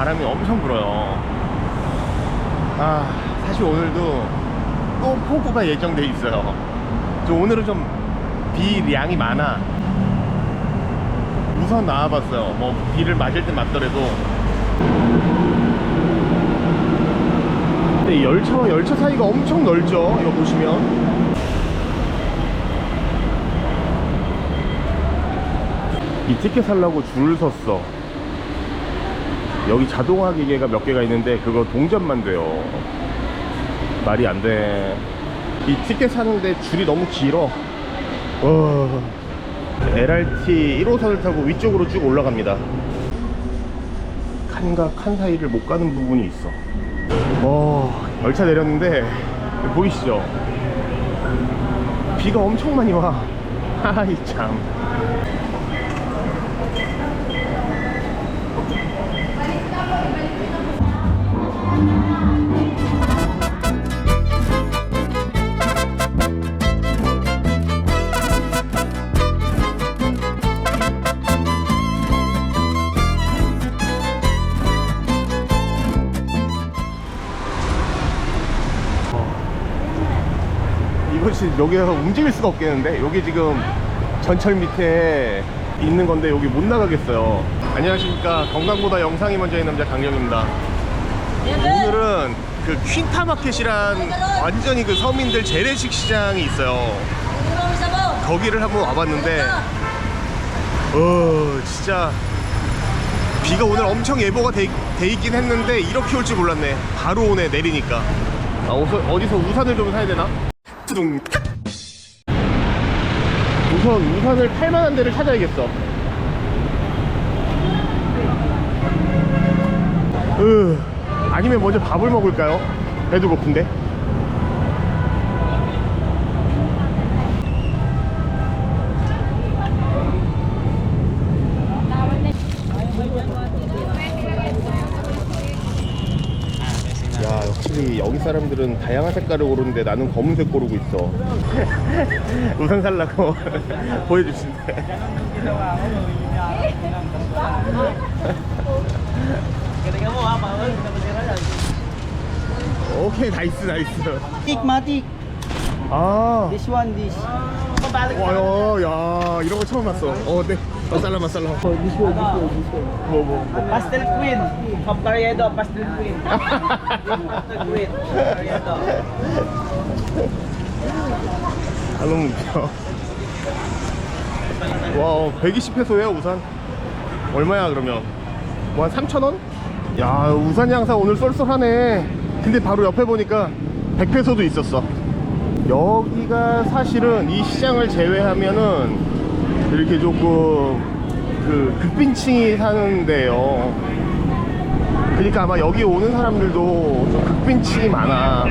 바람이 엄청 불어요. 아, 사실 오늘도 또 폭우가 예정돼 있어요. 저 오늘은 좀 비량이 많아. 우선 나와봤어요. 뭐 비를 맞을 때 맞더라도. 근데 열차와 열차 사이가 엄청 넓죠. 이거 보시면. 이 티켓 살라고 줄을 섰어. 여기 자동화 기계가 몇 개가 있는데 그거 동전만 돼요. 말이 안 돼. 이 티켓 사는데 줄이 너무 길어. 와. LRT 1호선을 타고 위쪽으로 쭉 올라갑니다. 칸과 칸 사이를 못 가는 부분이 있어. 와, 열차 내렸는데 보이시죠? 비가 엄청 많이 와. 하이 참. 여기서 움직일 수가 없겠는데? 여기 지금 전철 밑에 있는 건데 여기 못 나가겠어요. 안녕하십니까. 건강보다 영상이 먼저인 남자 강경입니다. 오늘은 그 퀸타마켓이란 완전히 그 서민들 재래식 시장이 있어요. 거기를 한번 와봤는데 어 진짜 비가 오늘 엄청 예보가 돼, 돼 있긴 했는데 이렇게 올 줄 몰랐네. 바로 오네 내리니까. 아, 어디서, 우산을 좀 사야 되나? 뚜둥 우선 우산을 팔만한 데를 찾아야겠어 으, 아니면 먼저 밥을 먹을까요? 배도 고픈데 야 사람들은 다양한 색깔을 고르는데 나는 검은색 고르고 있어. 우산 살라고 보여주신대. 오케이 나이스 나이스. Matic. 아. This one, this. 와요 야 이런 거 처음 봤어. 어네 마살라 마살라 Oh, this one, this one, this one. 뭐뭐 Pastel Queen. Of Carriedo, Pastel Queen. Pastel Queen. Carriedo. 아 너무 웃겨 와 120페소예요 우산 얼마야 그러면 뭐 한 3,000원? 야 우산 양사 오늘 쏠쏠하네 근데 바로 옆에 보니까 100페소도 있었어 여기가 사실은 이 시장을 제외하면은 이렇게 조금 그 극빈층이 사는데요 그러니까 아마 여기 오는 사람들도 좀 극빈층이 많아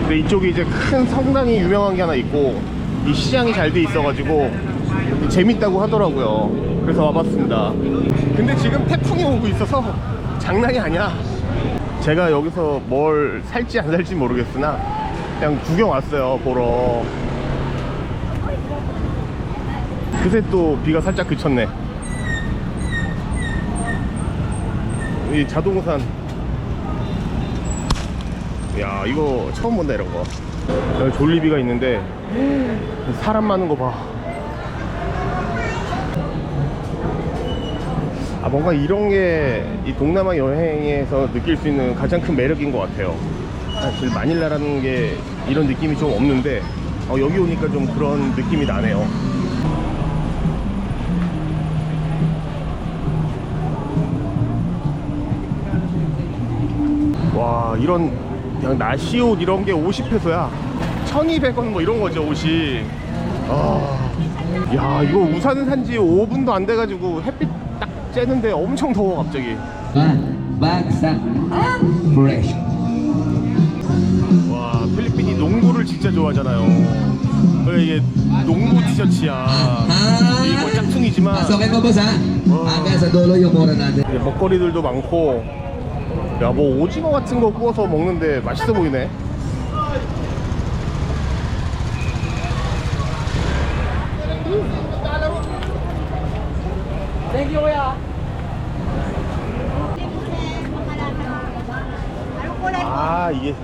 근데 이쪽에 이제 큰 성당이 유명한 게 하나 있고 이 시장이 잘 돼 있어 가지고 재밌다고 하더라고요. 그래서 와봤습니다. 근데 지금 태풍이 오고 있어서 장난이 아니야. 제가 여기서 뭘 살지 안 살지 모르겠으나 그냥 구경 왔어요 보러. 그새 또 비가 살짝 그쳤네. 이 자동우산. 야 이거 처음 본다 이런 거. 여기 졸리비가 있는데 사람 많은 거봐. 아 뭔가 이런 게 이 동남아 여행에서 느낄 수 있는 가장 큰 매력인 것 같아요. 사실 마닐라라는 게 이런 느낌이 좀 없는데 어, 여기 오니까 좀 그런 느낌이 나네요 와 이런 그냥 나시 옷 이런 게 50페소야. 1200원 뭐 이런 거죠 옷이. 아, 야 이거 우산 산지 5분도 안 돼가지고 햇빛 딱 쬐는데 엄청 더워 갑자기. 와 필리핀이 농구를 진짜 좋아하잖아요. 그래 이게 농구 티셔츠야. 뭐 짝퉁이지만. dulo yung mura natin 이제 먹거리들도 많고 야 뭐 오징어 같은 거 구워서 먹는데 맛있어 보이네. 아 이게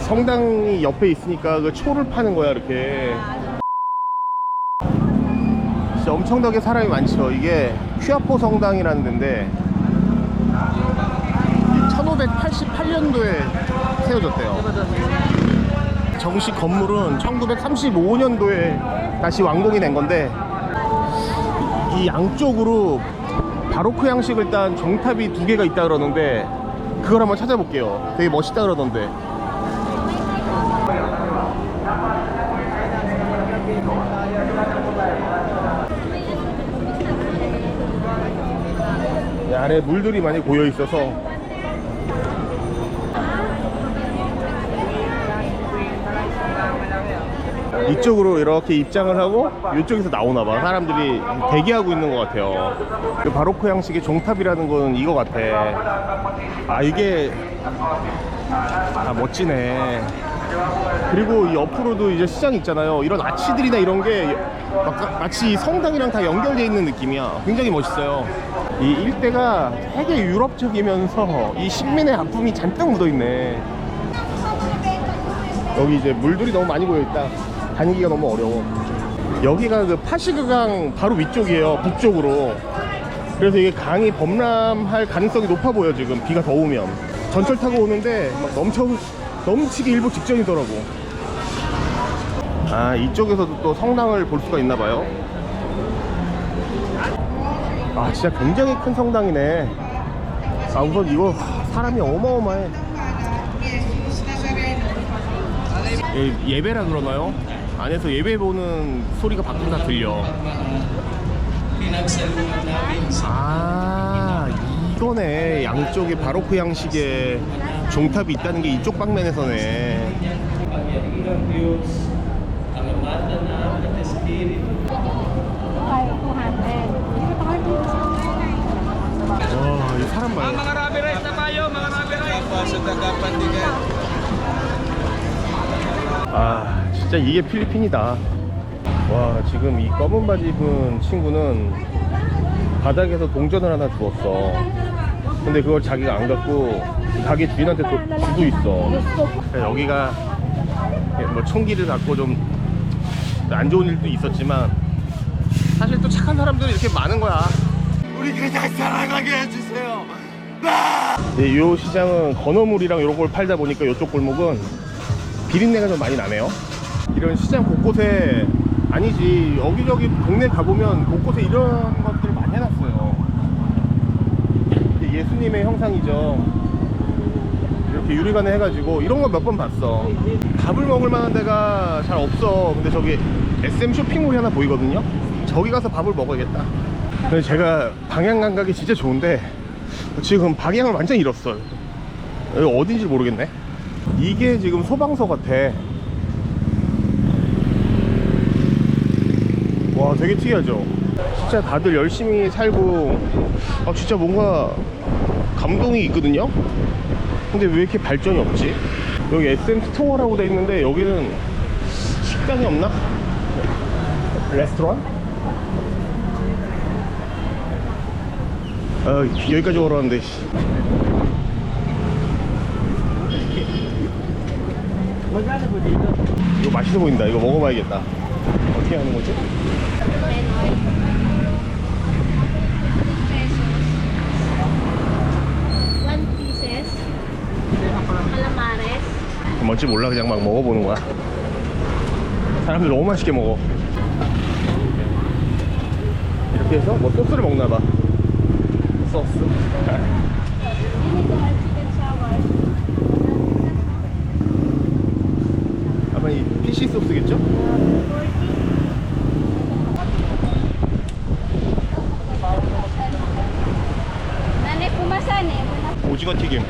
성당이 옆에 있으니까 그 초를 파는 거야 이렇게. 진짜 엄청나게 사람이 많죠. 이게 휘아포 성당이라는 데인데 1588년도에 세워졌대요. 정식 건물은 1935년도에 다시 완공이 된 건데 이 양쪽으로 바로크 양식을 딴 종탑이 두 개가 있다 그러는데 그걸 한번 찾아볼게요. 되게 멋있다 그러던데. 이 안에 물들이 많이 고여 있어서 이쪽으로 이렇게 입장을 하고 이쪽에서 나오나 봐. 사람들이 대기하고 있는 것 같아요. 그 바로크 양식의 종탑이라는 건 이거 같아. 아 이게 아 멋지네. 그리고 이 옆으로도 이제 시장 있잖아요. 이런 아치들이나 이런 게 막- 마치 이 성당이랑 다 연결되어 있는 느낌이야. 굉장히 멋있어요. 이 일대가 되게 유럽적이면서 이 식민의 아픔이 잔뜩 묻어있네. 여기 이제 물들이 너무 많이 고여있다 다니기가 너무 어려워. 여기가 그 파시그강 바로 위쪽이에요 북쪽으로. 그래서 이게 강이 범람할 가능성이 높아 보여 지금. 비가 더 오면. 전철 타고 오는데 막 넘쳐 넘치기 일보 직전이더라고. 아 이쪽에서도 또 성당을 볼 수가 있나 봐요. 아 진짜 굉장히 큰 성당이네. 아 우선 이거 사람이 어마어마해. 예, 예배라 그러나요? 안에서 예배 보는 소리가 밖으로 다 들려. 아, 이거네. 양쪽에 바로크 양식의 종탑이 있다는 게 이쪽 방면에서네. 와, 이 사람 봐요. 아 진짜 이게 필리핀이다. 와 지금 이 검은 바지 입은 친구는 바닥에서 동전을 하나 주웠어. 근데 그걸 자기가 안 갖고 가게 주인한테 또 주고 있어. 여기가 뭐 총기를 갖고 좀 안 좋은 일도 있었지만 사실 또 착한 사람들이 이렇게 많은 거야. 우리 그냥 살아가게 해주세요. 네, 이 시장은 건어물이랑 이런 걸 팔다 보니까 이쪽 골목은 비린내가 좀 많이 나네요. 이런 시장 곳곳에 아니지 여기저기 동네 가보면 곳곳에 이런 것들 많이 해놨어요. 예수님의 형상이죠. 이렇게 유리관에 해가지고 이런 거 몇 번 봤어. 밥을 먹을 만한 데가 잘 없어. 근데 저기 SM 쇼핑몰이 하나 보이거든요. 저기 가서 밥을 먹어야겠다. 근데 제가 방향 감각이 진짜 좋은데 지금 방향을 완전히 잃었어요. 여기 어딘지 모르겠네. 이게 지금 소방서 같아. 와, 되게 특이하죠? 진짜 다들 열심히 살고, 아, 진짜 뭔가 감동이 있거든요? 근데 왜 이렇게 발전이 없지? 여기 SM 스토어라고 돼 있는데, 여기는 식당이 없나? 레스토랑? 아, 여기까지 걸어왔는데? 이거 맛있어 보인다. 이거 먹어봐야겠다. 어떻게 하는 거지? 뭔지 몰라. 그냥 막 먹어보는 거야. 사람들 너무 맛있게 먹어. 이렇게 해서 뭐 소스를 먹나 봐. 소스. 아마 이 피시 소스겠죠? 오징어 튀김.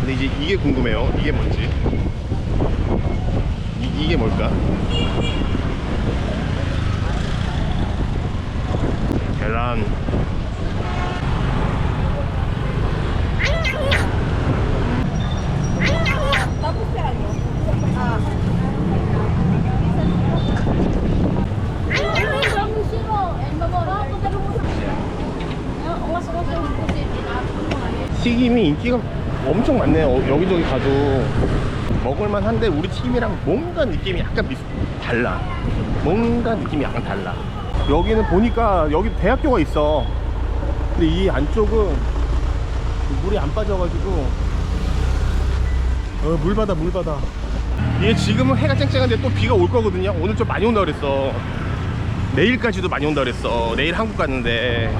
근데 이제 이게 궁금해요. 이게 뭔지. 이, 이게 뭘까? 계란. Eh, ko sa pusit. Inapo mo. 튀김이 인기가 엄청 많네요. 어, 여기저기 가도 먹을만 한데 우리 튀김이랑 뭔가 느낌이 약간 비슷 달라. 뭔가 느낌이 약간 달라. 여기는 보니까 여기 대학교가 있어. 근데 이 안쪽은 물이 안 빠져가지고 어, 물 받아 물 받아. 이게 지금은 해가 쨍쨍한데 또 비가 올 거거든요. 오늘 좀 많이 온다 그랬어. 내일까지도 많이 온다 그랬어. 내일 한국 갔는데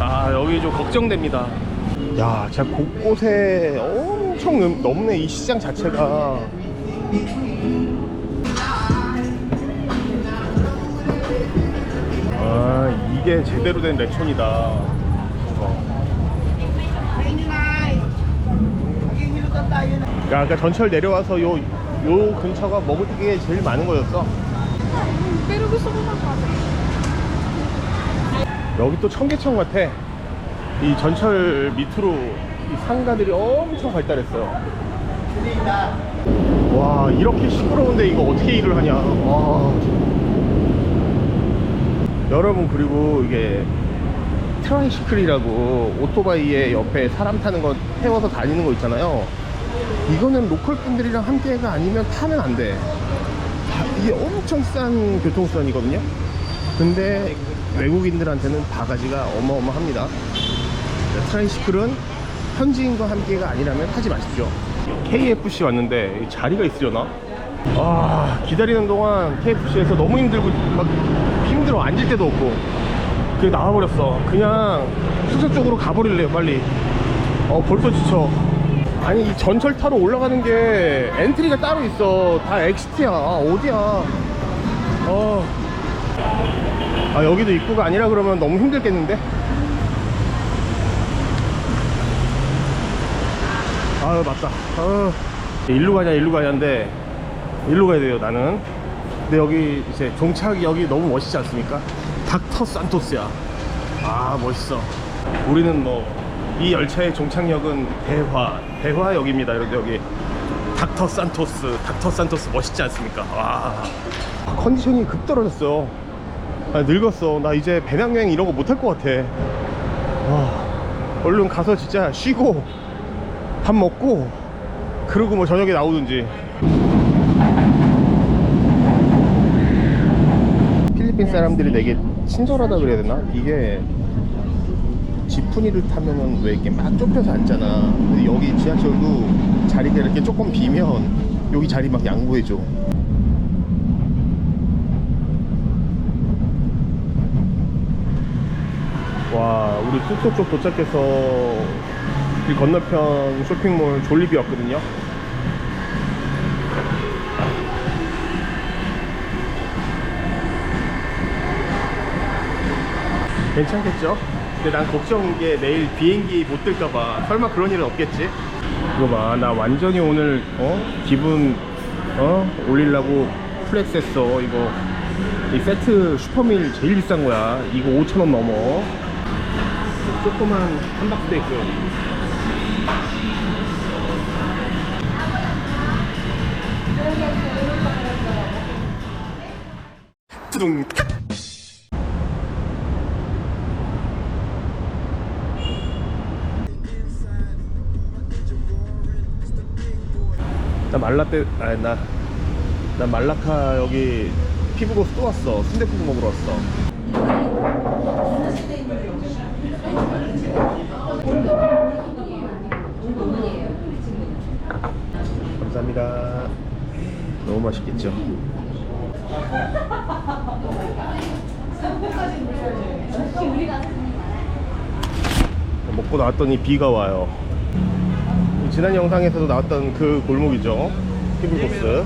아 여기 좀 걱정됩니다. 야, 진짜 곳곳에 엄청 넘- 넘네 이 시장 자체가. 아 이게 제대로 된 레촌이다. 어. 야, 아까 전철 내려와서 요, 요 근처가 먹을 게 제일 많은 거였어. 여기 또 청계천 같아. 이 전철 밑으로 이 상가들이 엄청 발달했어요. 와, 이렇게 시끄러운데 이거 어떻게 일을 하냐. 와. 여러분, 그리고 이게 트라이시클이라고 오토바이에 옆에 사람 타는 거 태워서 다니는 거 있잖아요. 이거는 로컬 분들이랑 함께가 아니면 타면 안 돼. 다- 이게 엄청 싼 교통수단이거든요. 근데 외국인들한테는 바가지가 어마어마합니다. 트라이시클은 현지인과 함께가 아니라면 타지 마십시오. KFC 왔는데 자리가 있으려나? 아 기다리는 동안 KFC에서 너무 힘들고 막 힘들어 앉을 데도 없고 그냥 나와버렸어. 그냥 숙소 쪽으로 가버릴래요 빨리. 어 벌써 지쳐. 아니 이 전철 타러 올라가는 게 엔트리가 따로 있어. 다 엑시트야. 어디야? 어. 아 여기도 입구가 아니라 그러면 너무 힘들겠는데? 아 맞다. 아, 일로 가냐 일로 가냐인데 일로 가야 돼요 나는. 근데 여기 이제 종착 여기 너무 멋있지 않습니까? 닥터 산토스야. 아 멋있어. 우리는 뭐 이 열차의 종착역은 대화 대화역입니다 여기 여기. 닥터 산토스 닥터 산토스 멋있지 않습니까? 와. 컨디션이 급 떨어졌어. 아, 늙었어. 나 이제 배낭여행 이런 거 못할 것 같아. 와, 얼른 가서 진짜 쉬고 밥 먹고 그러고 뭐 저녁에 나오든지. 필리핀 사람들이 되게 친절하다 그래야 되나? 이게 지푸니를 타면은 왜 이렇게 막 좁혀서 앉잖아. 근데 여기 지하철도 자리가 이렇게 조금 비면 여기 자리 막 양보해줘. 와 우리 숙소 쪽 도착해서 길 건너편 쇼핑몰 졸리비 왔거든요 괜찮겠죠? 근데 난 걱정인 게 내일 비행기 못 뜰까봐 설마 그런 일은 없겠지? 이거 봐 나 완전히 오늘 어? 기분 어? 올리려고 플렉스 했어 이거 이 세트 슈퍼밀 제일 비싼 거야 이거 5천원 넘어 조그만 함박스테이크 뚜둥 나 말라떼 아니 나, 나 말라카 여기 피부고스 또 왔어 순대국 먹으러 왔어 감사합니다. 너무 맛있겠죠? 먹고 나왔더니 비가 와요. 지난 영상에서도 나왔던 그 골목이죠. 피블코스.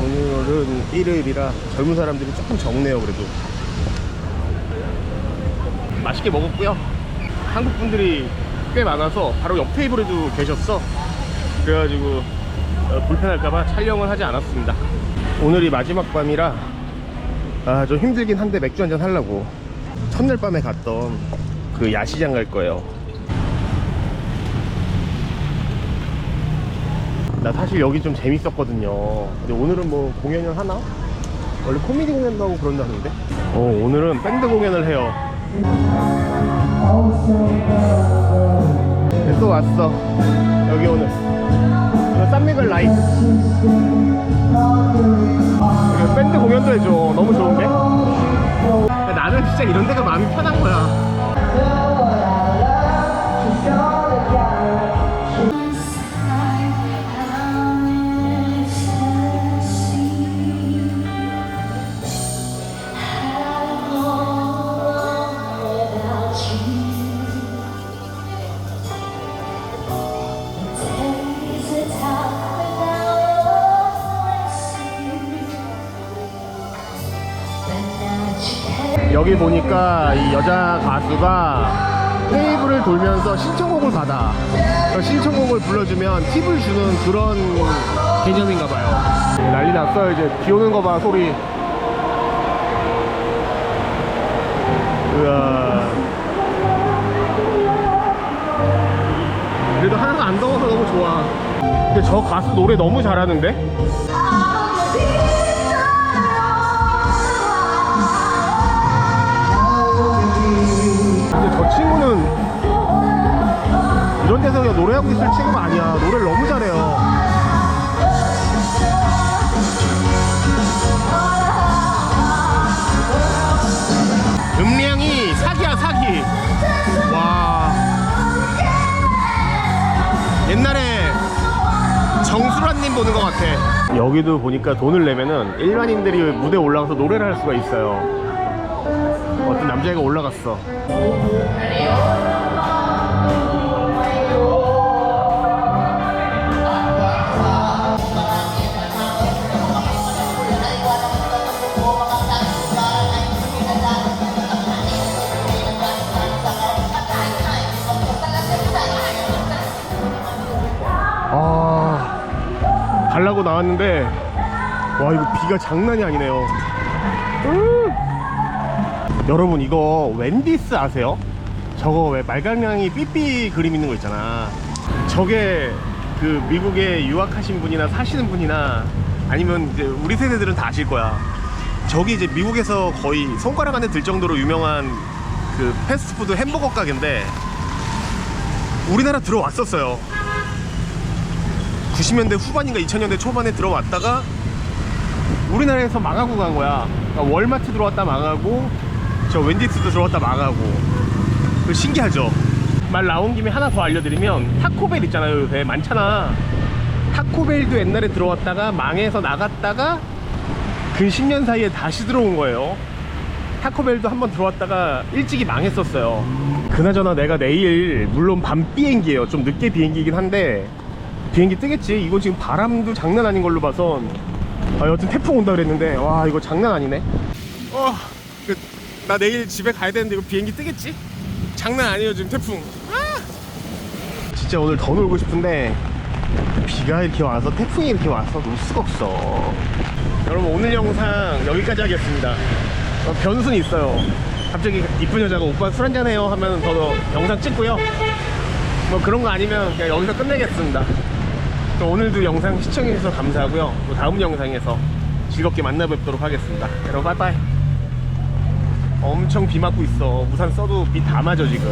오늘은 일요일이라 젊은 사람들이 조금 적네요, 그래도. 맛있게 먹었고요. 한국 분들이 꽤 많아서 바로 옆 테이블에도 계셨어. 그래가지고 어, 불편할까봐 촬영을 하지 않았습니다. 오늘이 마지막 밤이라 아, 좀 힘들긴 한데 맥주 한잔 하려고 첫날 밤에 갔던 그 야시장 갈 거예요. 나 사실 여기 좀 재밌었거든요. 근데 오늘은 뭐 공연을 하나? 원래 코미디 공연도 하고 그런다는데? 어, 오늘은 밴드 공연을 해요. 또 왔어 여기 오늘 이거 쌈미글 여기 밴드 공연도 해줘 너무 좋은데 나는 진짜 이런 데가 마음이 편한 거야 여기 보니까 이 여자 가수가 테이블을 돌면서 신청곡을 받아. 그 신청곡을 불러주면 팁을 주는 그런 개념인가 봐요. 네, 난리 났어요. 이제 비 오는 거 봐, 소리. 으아. 그래도 하나가 안 더워서 너무 좋아. 근데 저 가수 노래 너무 잘하는데? 노래하고 있을 친구가 아니야. 노래를 너무 잘해요. 음량이 사기야 사기. 와. 옛날에 정수란님 보는 것 같아. 여기도 보니까 돈을 내면은 일반인들이 무대 에 올라가서 노래를 할 수가 있어요. 어떤 남자애가 올라갔어. 아, 가려고 나왔는데, 와, 이거 비가 장난이 아니네요. 음. 여러분, 이거 웬디스 아세요? 저거 왜 말갈량이 삐삐 그림 있는 거 있잖아. 저게 그 미국에 유학하신 분이나 사시는 분이나 아니면 이제 우리 세대들은 다 아실 거야. 저기 이제 미국에서 거의 손가락 안에 들 정도로 유명한 그 패스트푸드 햄버거 가게인데 우리나라 들어왔었어요. 90년대 후반인가 2000년대 초반에 들어왔다가 우리나라에서 망하고 간 거야. 그러니까 월마트 들어왔다 망하고 저 웬디스도 들어왔다 망하고. 그 신기하죠. 말 나온 김에 하나 더 알려드리면 타코벨 있잖아요. 요새 많잖아. 타코벨도 옛날에 들어왔다가 망해서 나갔다가 근 10년 사이에 다시 들어온 거예요. 타코벨도 한번 들어왔다가 일찍이 망했었어요. 그나저나 내가 내일 물론 밤 비행기예요. 좀 늦게 비행기이긴 한데 비행기 뜨겠지. 이거 지금 바람도 장난 아닌 걸로 봐선 아, 여튼 태풍 온다 그랬는데 와 이거 장난 아니네. 어, 그, 나 내일 집에 가야 되는데 이거 비행기 뜨겠지? 장난 아니에요 지금 태풍. 아! 진짜 오늘 더 놀고 싶은데 비가 이렇게 와서 태풍이 이렇게 와서 놀 수가 없어. 여러분 오늘 영상 여기까지 하겠습니다. 어, 변수는 있어요. 갑자기 이쁜 여자가 오빠 술 한잔 해요 하면 더 영상 찍고요. 뭐 그런 거 아니면 그냥 여기서 끝내겠습니다. 그럼 오늘도 영상 시청해주셔서 감사하고요. 또 다음 영상에서 즐겁게 만나 뵙도록 하겠습니다. 여러분 빠이빠이. 엄청 비 맞고 있어. 우산 써도 비 다 맞아 지금.